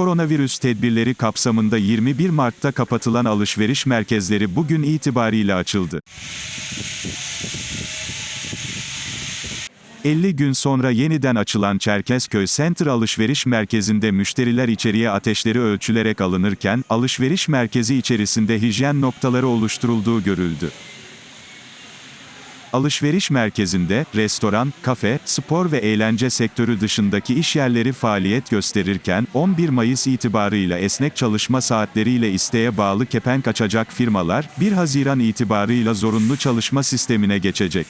koronavirüs tedbirleri kapsamında 21 Mart'ta kapatılan alışveriş merkezleri bugün itibariyle açıldı. 50 gün sonra yeniden açılan Çerkezköy Center alışveriş merkezinde müşteriler içeriye ateşleri ölçülerek alınırken, alışveriş merkezi içerisinde hijyen noktaları oluşturulduğu görüldü. Alışveriş merkezinde, restoran, kafe, spor ve eğlence sektörü dışındaki iş yerleri faaliyet gösterirken, 11 Mayıs itibarıyla esnek çalışma saatleriyle isteğe bağlı kepenk açacak firmalar, 1 Haziran itibarıyla zorunlu çalışma sistemine geçecek.